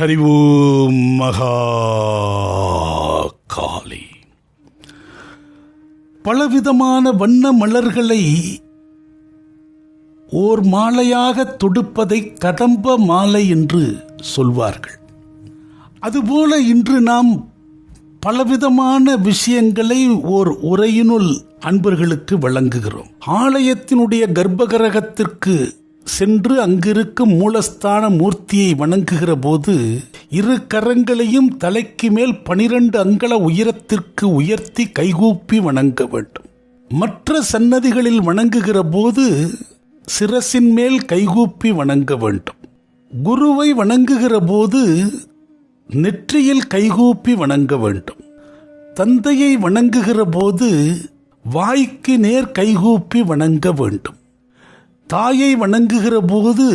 ஹரிவு மகா காளி பலவிதமான வண்ண மலர்களை ஓர் மாலையாக தொடுப்பதை கதம்ப மாலை என்று சொல்வார்கள். அதுபோல இன்று நாம் பலவிதமான விஷயங்களை ஓர் உரையினுள் அன்பர்களுக்கு வழங்குகிறோம். ஆலயத்தினுடைய கர்ப்பகிரகத்திற்கு சென்று அங்கிருக்கும் மூலஸ்தான மூர்த்தியை வணங்குகிற போது இரு கரங்களையும் தலைக்கு மேல் பனிரெண்டு அங்கல உயரத்திற்கு உயர்த்தி கைகூப்பி வணங்க வேண்டும். மற்ற சன்னதிகளில் வணங்குகிற போது சிரசின் மேல் கைகூப்பி வணங்க வேண்டும். குருவை வணங்குகிற போது நெற்றியில் கைகூப்பி வணங்க வேண்டும். தந்தையை வணங்குகிற போது வாய்க்கு நேர் கைகூப்பி வணங்க வேண்டும். தாயை வணங்குகிற போது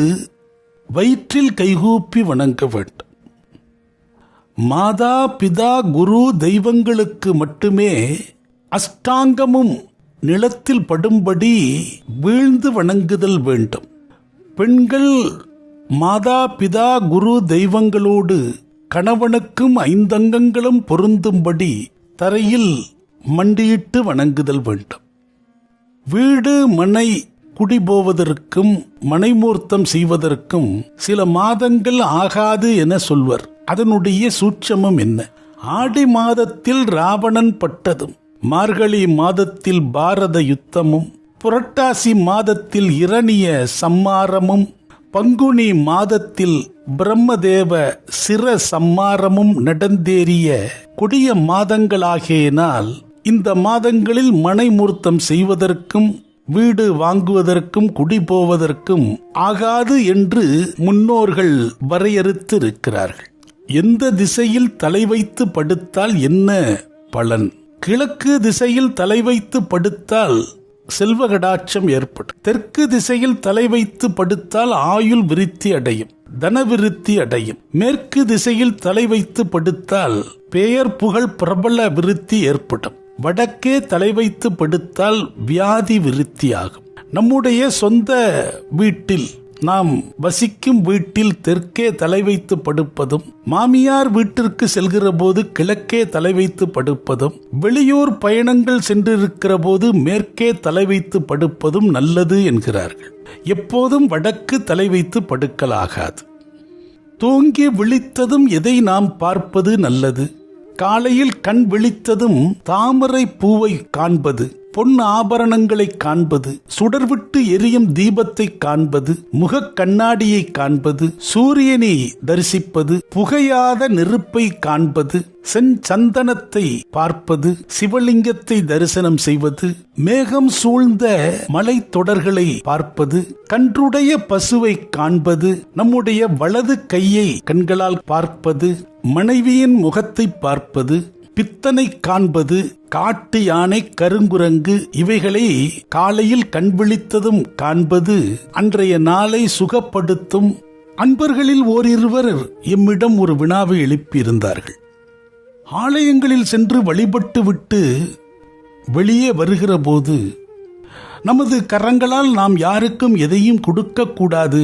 வயிற்றில் கைகூப்பி வணங்க வேண்டும். மாதா பிதா குரு தெய்வங்களுக்கு மட்டுமே அஷ்டாங்கமும் நிலத்தில் படும்படி வீழ்ந்து வணங்குதல் வேண்டும். பெண்கள் மாதா பிதா குரு தெய்வங்களோடு கணவனுக்கும் ஐந்தங்கங்களும் பொருந்தும்படி தரையில் மண்டியிட்டு வணங்குதல் வேண்டும். வீடு மனை குடிபோவதற்கும் மனைமூர்த்தம் செய்வதற்கும் சில மாதங்கள் ஆகாது என சொல்வர். அதனுடைய சூட்சமம் என்ன? ஆடி மாதத்தில் ராவணன் பட்டதும் மார்கழி மாதத்தில் பாரத யுத்தமும் புரட்டாசி மாதத்தில் இரணிய சம்மாரமும் பங்குனி மாதத்தில் பிரம்மதேவ சிர சம்மாரமும் நடந்தேறிய கொடிய மாதங்களாகியனால் இந்த மாதங்களில் மனைமூர்த்தம் செய்வதற்கும் வீடு வாங்குவதற்கும் குடி போவதற்கும் ஆகாது என்று முன்னோர்கள் வரையறுத்து இருக்கிறார்கள் எந்த திசையில் தலை வைத்து படுத்தால் என்ன பலன்? கிழக்கு திசையில் தலை வைத்து படுத்தால் செல்வகடாட்சம் ஏற்படும். தெற்கு திசையில் தலை வைத்து படுத்தால் ஆயுள் விருத்தி அடையும் தனவிருத்தி அடையும். மேற்கு திசையில் தலை வைத்து படுத்தால் பெயர் புகழ் பிரபல விருத்தி ஏற்படும். வடக்கே தலை வைத்து படுத்தால் வியாதி விருத்தியாகும். நம்முடைய சொந்த வீட்டில் நாம் வசிக்கும் வீட்டில் தெற்கே தலை வைத்து படுப்பதும் மாமியார் வீட்டிற்கு செல்கிற போது கிழக்கே தலை வைத்து படுப்பதும் வெளியூர் பயணங்கள் சென்றிருக்கிற போது மேற்கே தலை வைத்து படுப்பதும் நல்லது என்கிறார்கள். எப்போதும் வடக்கு தலை வைத்து படுக்கலாகாது. தூங்கி விழித்ததும் எதை நாம் பார்ப்பது நல்லது? காலையில் கண் விழித்ததும் தாமரை பூவை காண்பது. பொன் ஆபரணங்களை காண்பது சுடர்விட்டு எரியும் தீபத்தை காண்பது முகக் கண்ணாடியை காண்பது சூரியனை தரிசிப்பது புகையாத நெருப்பை காண்பது செஞ்சந்தனத்தை பார்ப்பது சிவலிங்கத்தை தரிசனம் செய்வது மேகம் சூழ்ந்த மலை தொடர்களை பார்ப்பது கன்றுடைய பசுவை காண்பது நம்முடைய வலது கையை கண்களால் பார்ப்பது மனைவியின் முகத்தை பார்ப்பது பித்தனை காண்பது காட்டு யானை கருங்குரங்கு இவைகளை காலையில் கண்விழித்ததும் காண்பது அன்றைய நாளை சுகப்படுத்தும் அன்பர்களில் ஓரிருவர் எம்மிடம் ஒரு வினாவை எழுப்பியிருந்தார்கள். ஆலயங்களில் சென்று வழிபட்டு விட்டு வெளியே வருகிற போது நமது கரங்களால் நாம் யாருக்கும் எதையும் கொடுக்கக்கூடாது.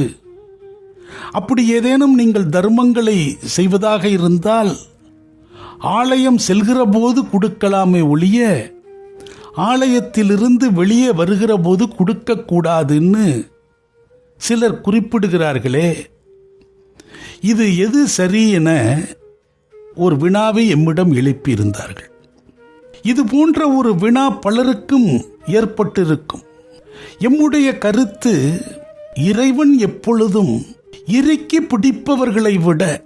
அப்படி ஏதேனும் நீங்கள் தர்மங்களை செய்வதாக இருந்தால் ஆலயம் செல்கிற போது கொடுக்கலாமே ஒழிய ஆலயத்திலிருந்து வெளியே வருகிற போது கொடுக்கக்கூடாதுன்னு சிலர் குறிப்பிடுகிறார்களே. இது எது சரி என ஒரு வினாவை எம்மிடம் எழுப்பியிருந்தார்கள். இது போன்ற ஒரு வினா பலருக்கும் ஏற்பட்டிருக்கும். எம்முடைய கருத்து இறைவன் எப்பொழுதும் இறுக்கி பிடிப்பவர்களை விட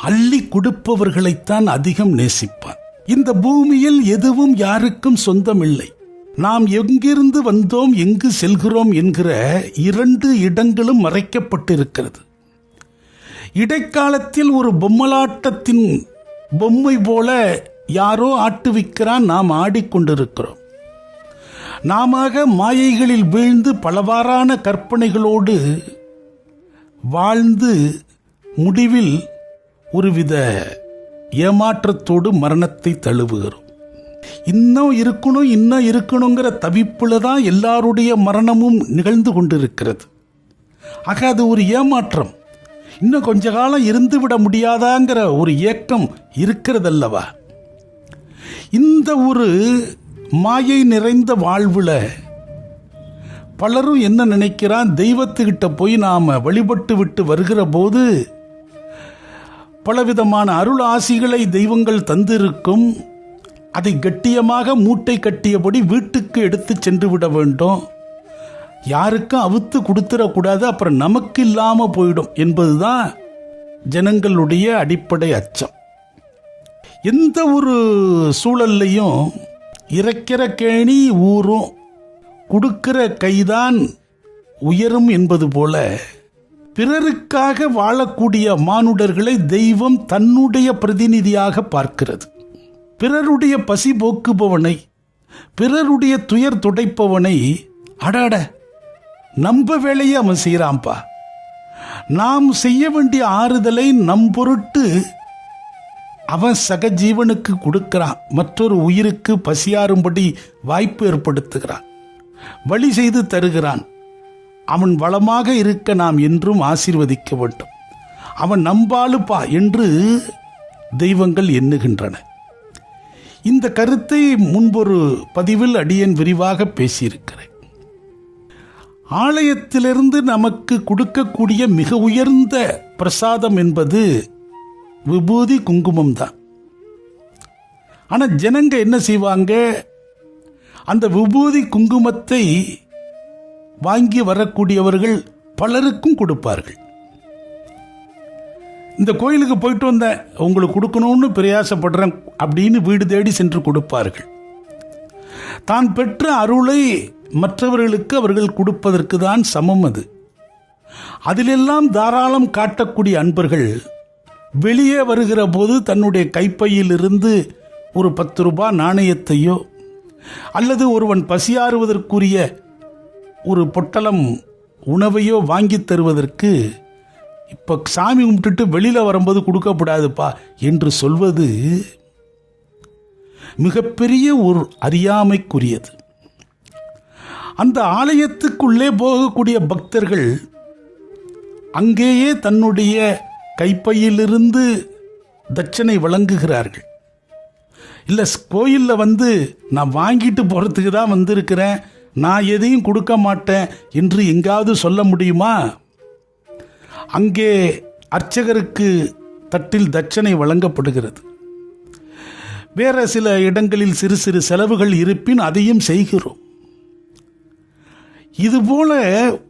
அள்ளி கொடுப்பவர்களைத்தான் அதிகம் நேசிப்பான். இந்த பூமியில் எதுவும் யாருக்கும் சொந்தமில்லை. நாம் எங்கிருந்து வந்தோம் எங்கு செல்கிறோம் என்கிற இரண்டு இடங்களும் மறைக்கப்பட்டிருக்கிறது. இடைக்காலத்தில் ஒரு பொம்மலாட்டத்தின் பொம்மை போல யாரோ ஆட்டுவிக்கிறான் நாம் ஆடிக்கொண்டிருக்கிறோம். நாம மாயைகளில் வீழ்ந்து பலவாறான கற்பனைகளோடு வாழ்ந்து முடிவில் ஒருவித ஏமாற்றத்தோடு மரணத்தை தழுவுகிறோம். இன்னும் இருக்கணும் இன்னும் இருக்கணுங்கிற தவிப்புல தான் எல்லாருடைய மரணமும் நிகழ்ந்து கொண்டிருக்கிறது. ஆக அது ஒரு ஏமாற்றம். இன்னும் கொஞ்ச காலம் இருந்து விட முடியாதாங்கிற ஒரு ஏக்கம் இருக்கிறதல்லவா? இந்த ஒரு மாயை நிறைந்த வாழ்வில் பலரும் என்ன நினைக்கிறான்? தெய்வத்துக்கிட்ட போய் நாம் வழிபட்டு விட்டு வருகிற போது பலவிதமான அருள் ஆசிகளை தெய்வங்கள் தந்திருக்கும். அதை கட்டியமாக மூட்டை கட்டியபடி வீட்டுக்கு எடுத்து சென்று விட வேண்டும். யாருக்கும் அவுத்து கொடுத்துடக்கூடாது அப்புறம் நமக்கு இல்லாமல் போயிடும் என்பதுதான் ஜனங்களுடைய அடிப்படை அச்சம். எந்த ஒரு சூழல்லையும் இறக்கிற கேணி ஊறும் கொடுக்கிற கைதான் உயரும் என்பது போல பிறருக்காக வாழக்கூடிய மானுடர்களை தெய்வம் தன்னுடைய பிரதிநிதியாக பார்க்கிறது. பிறருடைய பசி போக்குபவனை பிறருடைய துயர் துடைப்பவனை அடாட நம்ப வேலையை அவன் செய்கிறான்பா நாம் செய்ய வேண்டிய ஆறுதலை நம் பொருட்டு அவன் சக ஜீவனுக்கு கொடுக்கிறான். மற்றொரு உயிருக்கு பசியாறும்படி வாய்ப்பு ஏற்படுத்துகிறான். வழி செய்து தருகிறான். அவன் வளமாக இருக்க நாம் என்றும் ஆசீர்வதிக்க வேண்டும். அவன் நம்பாளுப்பா என்று தெய்வங்கள் எண்ணுகின்றன. இந்த கருத்தை முன்பொரு பதிவில் அடியன் விரிவாக பேசியிருக்கிறேன். ஆலயத்திலிருந்து நமக்கு கொடுக்கக்கூடிய மிக உயர்ந்த பிரசாதம் என்பது விபூதி குங்குமம் தான் ஆனால் ஜனங்க என்ன செய்வாங்க? அந்த விபூதி குங்குமத்தை வாங்கி வரக்கூடியவர்கள் பலருக்கும் கொடுப்பார்கள். இந்த கோயிலுக்கு போயிட்டு வந்தேன் உங்களுக்கு கொடுக்கணும்னு பிரயாசப்படுறேன் அப்படின்னு வீடு தேடி சென்று கொடுப்பார்கள். தான் பெற்ற அருளை மற்றவர்களுக்கு அவர்கள் கொடுப்பதற்கு தான் சமம் அது. அதிலெல்லாம் தாராளம் காட்டக்கூடிய அன்பர்கள் வெளியே வருகிற போது தன்னுடைய கைப்பையிலிருந்து ஒரு பத்து ரூபாய் நாணயத்தையோ அல்லது ஒருவன் பசியாறுவதற்குரிய ஒரு பொட்டலம் உணவையோ வாங்கி தருவதற்கு இப்போ சாமி கும்பிட்டுட்டு வெளியில் வரும்போது கொடுக்கப்படாதுப்பா என்று சொல்வது மிகப்பெரிய ஒரு அறியாமைக்குரியது. அந்த ஆலயத்துக்குள்ளே போகக்கூடிய பக்தர்கள் அங்கேயே தன்னுடைய கைப்பையிலிருந்து தட்சணை வழங்குகிறார்கள். இல்லை கோயிலில் வந்து நான் வாங்கிட்டு போகிறதுக்கு தான் வந்திருக்கிறேன். நான் எதையும் கொடுக்க மாட்டேன் என்று எங்காவது சொல்ல முடியுமா? அங்கே அர்ச்சகருக்கு தட்டில் தட்சணை வழங்கப்படுகிறது. வேற சில இடங்களில் சிறு சிறு செலவுகள் இருப்பின் அதையும் செய்கிறோம். இதுபோல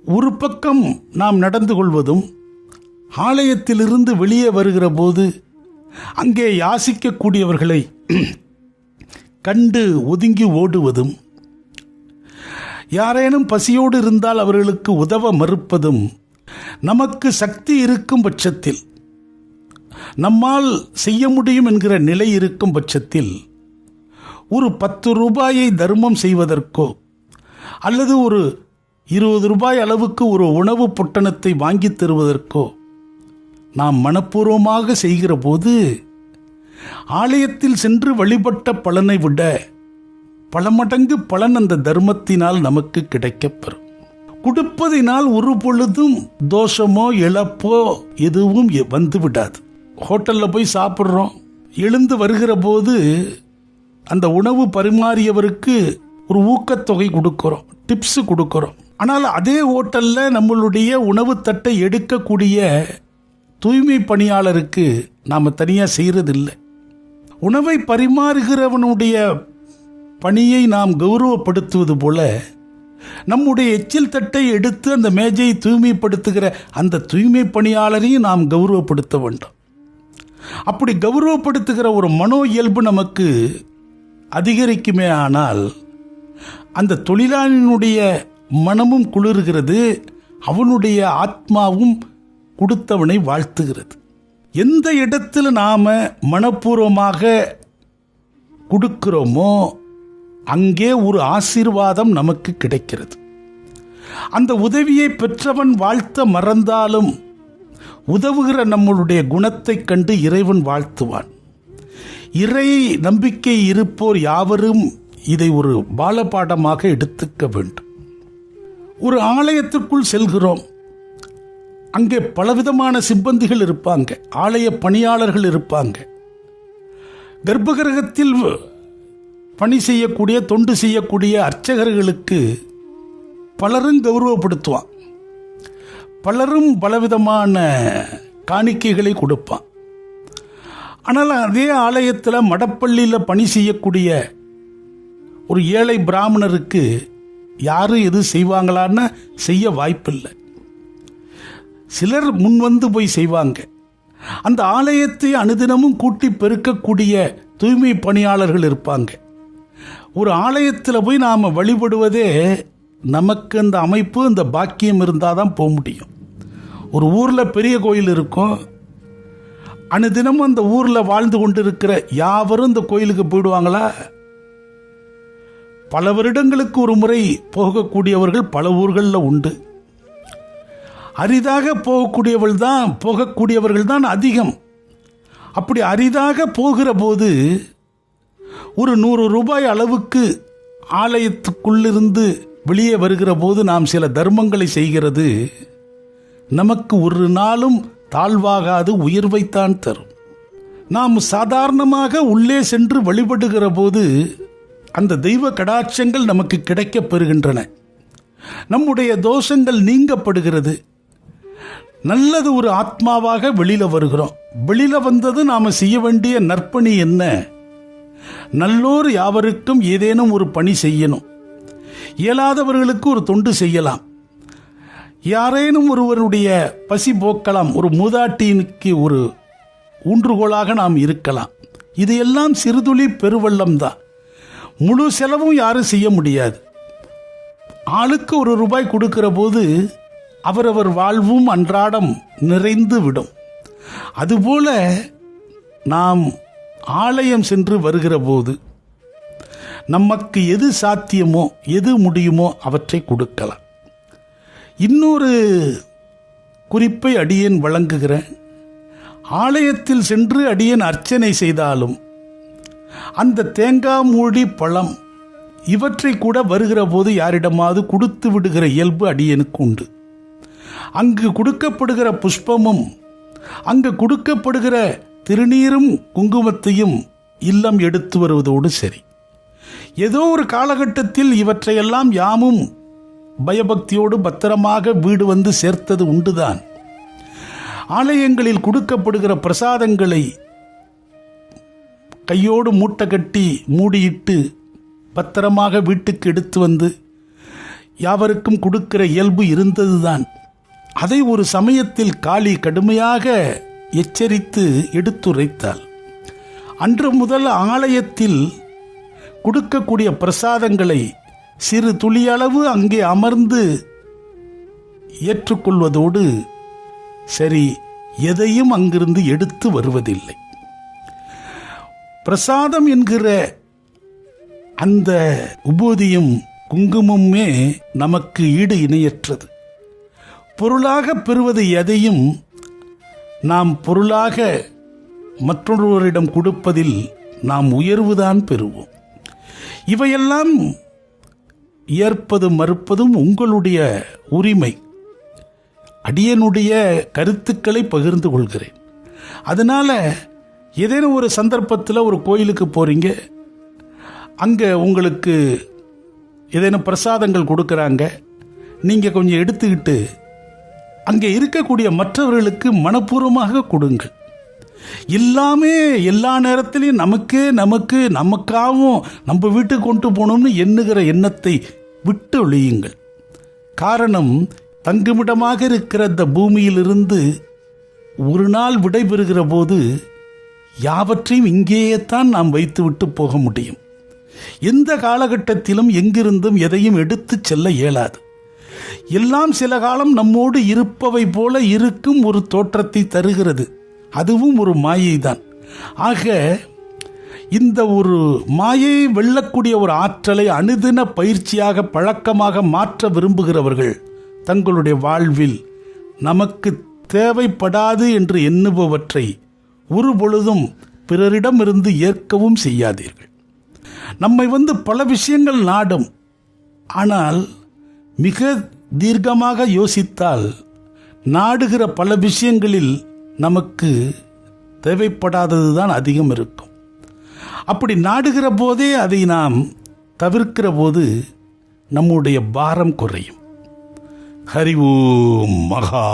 ஒரு பக்கம் நாம் நடந்து கொள்வதும் ஆலயத்திலிருந்து வெளியே வருகிற போது அங்கே யாசிக்கக்கூடியவர்களை கண்டு ஒதுங்கி ஓடுவதும் யாரேனும் பசியோடு இருந்தால் அவர்களுக்கு உதவ மறுப்பதும் நமக்கு சக்தி இருக்கும் பட்சத்தில் நம்மால் செய்ய முடியும் என்கிற நிலை இருக்கும் பட்சத்தில் ஒரு பத்து ரூபாயை தர்மம் செய்வதற்கோ அல்லது ஒரு இருபது ரூபாய் அளவுக்கு ஒரு உணவு பொட்டணத்தை வாங்கித் தருவதற்கோ நாம் மனப்பூர்வமாக செய்கிற போது ஆலயத்தில் சென்று வழிபட்ட பலனை விட பல மடங்கு பலன் அந்த தர்மத்தினால் நமக்கு கிடைக்கப்பெறும். கொடுப்பதினால் ஒரு பொழுதும் தோஷமோ இழப்போ எதுவும் எ- வந்து விடாது ஹோட்டலில் போய் சாப்பிட்றோம். எழுந்து வருகிற போது அந்த உணவு பரிமாறியவருக்கு ஒரு ஊக்கத்தொகை கொடுக்குறோம். டிப்ஸ் கொடுக்குறோம். ஆனால் அதே ஹோட்டலில் நம்மளுடைய உணவு தட்டை எடுக்கக்கூடிய தூய்மை பணியாளருக்கு நாம் தனியாக செய்யறதில்லை உணவை பரிமாறுகிறவனுடைய பணியை நாம் கௌரவப்படுத்துவது போல நம்முடைய எச்சில் தட்டை எடுத்து அந்த மேஜையை தூய்மைப்படுத்துகிற அந்த தூய்மை பணியாளரையும் நாம் கௌரவப்படுத்த வேண்டும். அப்படி கௌரவப்படுத்துகிற ஒரு மனோ இயல்பு நமக்கு அதிகரிக்குமே ஆனால் அந்த தொழிலாளியினுடைய மனமும் குளிர்கிறது அவனுடைய ஆத்மாவும் கொடுத்தவனை வாழ்த்துகிறது. எந்த இடத்துல நாம் மனப்பூர்வமாக கொடுக்கிறோமோ அங்கே ஒரு ஆசீர்வாதம் நமக்கு கிடைக்கிறது. அந்த உதவியை பெற்றவன் வாழ்த்த மறந்தாலும் உதவுகிற நம்மளுடைய குணத்தைக் கண்டு இறைவன் வாழ்த்துவான். இறை நம்பிக்கை இருப்போர் யாவரும் இதை ஒரு பாலபாடமாக எடுத்துக்க வேண்டும். ஒரு ஆலயத்திற்குள் செல்கிறோம். அங்கே பலவிதமான சிப்பந்திகள் இருப்பாங்க. ஆலய பணியாளர்கள் இருப்பாங்க. கர்ப்பகிரகத்தில் பணி செய்யக்கூடிய தொண்டு செய்யக்கூடிய அர்ச்சகர்களுக்கு பலரும் கௌரவப்படுத்துவான். பலரும் பலவிதமான காணிக்கைகளை கொடுப்பான். ஆனால் அதே ஆலயத்தில் மடப்பள்ளியில் பணி செய்யக்கூடிய ஒரு ஏழை பிராமணருக்கு யாரும் எது செய்வாங்களான்னு செய்ய வாய்ப்பில்லை. சிலர் முன் வந்து போய் செய்வாங்க. அந்த ஆலயத்தை அனுதினமும் கூட்டி பெருக்கக்கூடிய தூய்மை பணியாளர்கள் இருப்பாங்க. ஒரு ஆலயத்தில் போய் நாம் வழிபடுவதே நமக்கு அந்த அமைப்பு அந்த பாக்கியம் இருந்தால் தான் போக முடியும். ஒரு ஊரில் பெரிய கோயில் இருக்கும். அனுதினமும் அந்த ஊரில் வாழ்ந்து கொண்டிருக்கிற யாவரும் இந்த கோயிலுக்கு போயிடுவாங்களா? பல வருடங்களுக்கு ஒரு முறை போகக்கூடியவர்கள் பல ஊர்களில் உண்டு. அரிதாக போகக்கூடியவள் தான் போகக்கூடியவர்கள் தான் அதிகம். அப்படி அரிதாக போகிற போது ஒரு நூறு ரூபாய் அளவுக்கு ஆலயத்துக்குள்ளிருந்து வெளியே வருகிற போது நாம் சில தர்மங்களை செய்கிறது. நமக்கு ஒரு நாளும் தாழ்வாகாது உயர்வைத்தான் தரும். நாம் சாதாரணமாக உள்ளே சென்று வழிபடுகிற போது அந்த தெய்வ கடாட்சங்கள் நமக்கு கிடைக்கப் பெறுகின்றன. நம்முடைய தோஷங்கள் நீங்கப்படுகிறது. நல்லது ஒரு ஆத்மாவாக வெளியில் வருகிறோம். வெளியில் வந்தது நாம் செய்ய வேண்டிய நற்பணி என்ன? நல்லோர் யாவருக்கும் ஏதேனும் ஒரு பணி செய்யணும். இயலாதவர்களுக்கு ஒரு தொண்டு செய்யலாம். யாரேனும் ஒருவருடைய பசி போக்கலாம். ஒரு மூதாட்டினுக்கு ஒரு ஊன்றுகோலாக நாம் இருக்கலாம். இது எல்லாம் சிறுதுளி பெருவெள்ளம் தான் முழு செலவும் யாரும் செய்ய முடியாது. ஆளுக்கு ஒரு ரூபாய் கொடுக்கிற போது அவரவர் வாழ்வும் அன்றாடம் நிறைந்து விடும். அதுபோல நாம் ஆலயம் சென்று வருகிற போது நமக்கு எது சாத்தியமோ எது முடியுமோ அவற்றை கொடுக்கலாம். இன்னொரு குறிப்பை அடியேன் வழங்குகிறேன். ஆலயத்தில் சென்று அடியேன் அர்ச்சனை செய்தாலும் அந்த தேங்காய் மூடி பழம் இவற்றை கூட வருகிற போது யாரிடமாவது கொடுத்து விடுகிற இயல்பு அடியனுக்கு உண்டு. அங்கு கொடுக்கப்படுகிற புஷ்பமும் அங்கு கொடுக்கப்படுகிற திருநீரும் குங்குமத்தையும் இல்லம் எடுத்து வருவதோடு சரி. ஏதோ ஒரு காலகட்டத்தில் இவற்றையெல்லாம் யாமும் பயபக்தியோடு பத்திரமாக வீடு வந்து சேர்த்தது உண்டுதான். ஆலயங்களில் கொடுக்கப்படுகிற பிரசாதங்களை கையோடு மூட்டை கட்டி மூடியிட்டு பத்திரமாக வீட்டுக்கு எடுத்து வந்து யாவருக்கும் கொடுக்கிற இயல்பு இருந்ததுதான். அதை ஒரு சமயத்தில் காளி கடுமையாக எச்சரித்து எடுத்துரைத்தாள். அன்று முதல் ஆலயத்தில் கொடுக்கக்கூடிய பிரசாதங்களை சிறு துளியளவு அங்கே அமர்ந்து ஏற்றுக்கொள்வதோடு சரி எதையும் அங்கிருந்து எடுத்து வருவதில்லை. பிரசாதம் என்கிற அந்த உபோதியும் குங்குமமே நமக்கு ஈடு இணையற்றது. பொருளாக பெறுவது எதையும் நாம் பொருளாக மற்றொருவரிடம் கொடுப்பதில் நாம் உயர்வுதான் பெறுவோம். இவையெல்லாம் ஏற்பதும் மறுப்பதும் உங்களுடைய உரிமை. அடியனுடைய கருத்துக்களை பகிர்ந்து கொள்கிறேன். அதனால ஏதேனும் ஒரு சந்தர்ப்பத்தில் ஒரு கோயிலுக்கு போகிறீங்க அங்கே உங்களுக்கு ஏதேனும் பிரசாதங்கள் கொடுக்குறாங்க. நீங்கள் கொஞ்சம் எடுத்துக்கிட்டு அங்கே இருக்கக்கூடிய மற்றவர்களுக்கு மனப்பூர்வமாக கொடுங்கள். எல்லாமே எல்லா நேரத்திலையும் நமக்கே நமக்கு நமக்காகவும் நம்ம வீட்டுக்கு கொண்டு போகணும்னு எண்ணுகிற எண்ணத்தை விட்டு ஒழியுங்கள். காரணம் தங்குமிடமாக இருக்கிற இந்த பூமியிலிருந்து ஒரு நாள் விடைபெறுகிற போது யாவற்றையும் இங்கேயே தான் நாம் வைத்துவிட்டு போக முடியும். எந்த காலகட்டத்திலும் எங்கிருந்தும் எதையும் எடுத்து செல்ல இயலாது. எல்லாம் சில காலம் நம்மோடு இருப்பவை போல இருக்கும் ஒரு தோற்றத்தை தருகிறது. அதுவும் ஒரு மாயைதான். ஆக இந்த ஒரு மாயையை வெல்லக்கூடிய ஒரு ஆற்றலை அனுதின பயிற்சியாக பழக்கமாக மாற்ற விரும்புகிறவர்கள் தங்களுடைய வாழ்வில் நமக்கு தேவைப்படாது என்று எண்ணுபவற்றை ஒரு பொழுதும் பிறரிடமிருந்து ஏற்கவும் செய்யாதீர்கள். நம்மை வந்து பல விஷயங்கள் நாடும். ஆனால் மிக தீர்க்கமாக யோசித்தால் நாடுகிற பல விஷயங்களில் நமக்கு தேவைப்படாதது தான் அதிகம் இருக்கும். அப்படி நாடுகிற போதே அதை நாம் தவிர்க்கிற போது நம்முடைய பாரம் குறையும். ஹரி ஓம் மகா